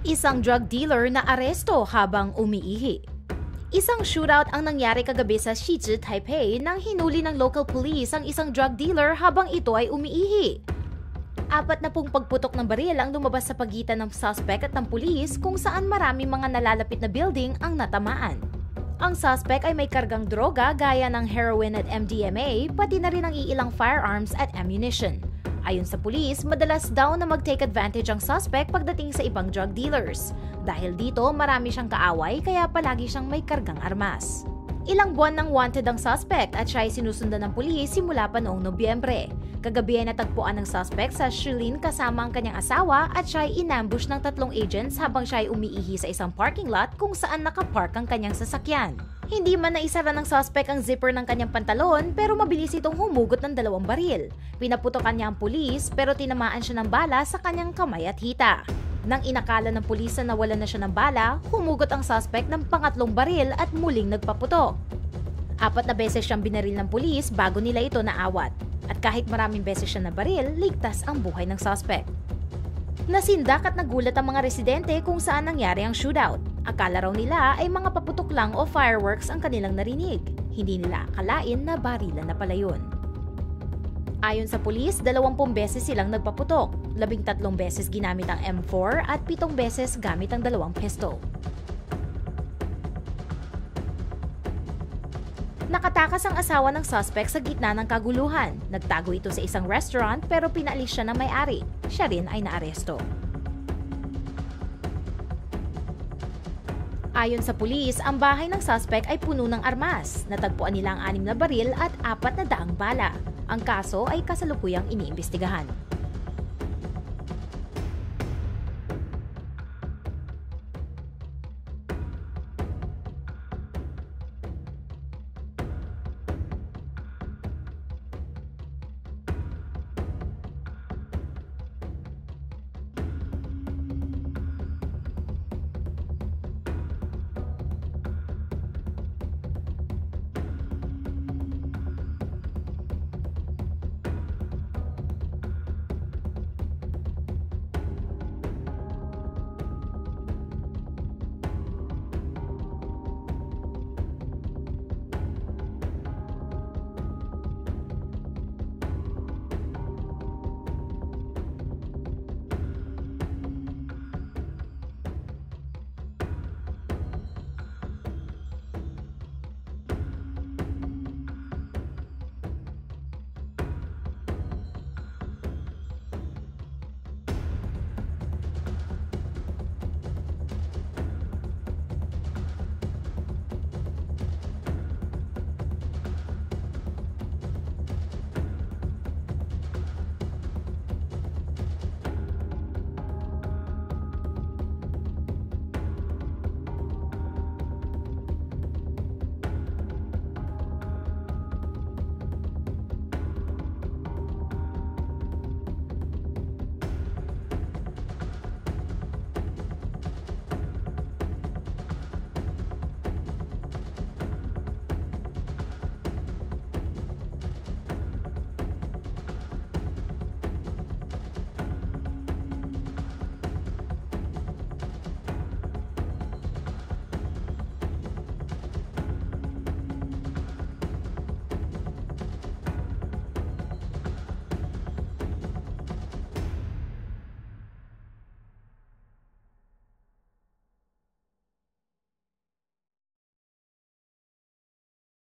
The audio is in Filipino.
Isang drug dealer na aresto habang umiihi. Isang shootout ang nangyari kagabi sa Shizi, Taipei nang hinuli ng local police ang isang drug dealer habang ito ay umiihi. Apat na pong pagputok ng baril ang lumabas sa pagitan ng suspect at ng pulis kung saan marami mga nalalapit na building ang natamaan. Ang suspect ay may kargang droga gaya ng heroin at MDMA, pati na rin ang iilang firearms at ammunition. Ayon sa pulis, madalas daw na mag-take advantage ang suspect pagdating sa ibang drug dealers. Dahil dito, marami siyang kaaway kaya palagi siyang may kargang armas. Ilang buwan nang wanted ang suspect at siya ay sinusundan ng pulis simula pa noong Nobyembre. Kagabi ay natagpuan ng suspect sa Shilin kasama ang kanyang asawa at siya ay inambush ng tatlong agents habang siya ay umiihi sa isang parking lot kung saan nakapark ang kanyang sasakyan. Hindi man naisara ng suspect ang zipper ng kanyang pantalon pero mabilis itong humugot ng dalawang baril. Pinaputokan niya ang pulis pero tinamaan siya ng bala sa kanyang kamay at hita. Nang inakala ng pulis na nawala na siya ng bala, humugot ang suspect ng pangatlong baril at muling nagpaputok. Apat na beses siyang binaril ng pulis bago nila ito naawat. At kahit maraming beses siya nabaril, ligtas ang buhay ng suspect. Nasindak at nagulat ang mga residente kung saan nangyari ang shootout. Akala raw nila ay mga paputok lang o fireworks ang kanilang narinig. Hindi nila akalain na barilan na pala yun. Ayon sa pulis, 20 beses silang nagpaputok, 13 beses ginamit ang M4 at 7 beses gamit ang dalawang pistol. Nakatakas ang asawa ng suspect sa gitna ng kaguluhan. Nagtago ito sa isang restaurant pero pinaalis siya ng may-ari. Siya rin ay naaresto. Ayon sa pulis, ang bahay ng suspect ay puno ng armas. Natagpuan nila ang anim na baril at apat na daang bala. Ang kaso ay kasalukuyang iniimbestigahan.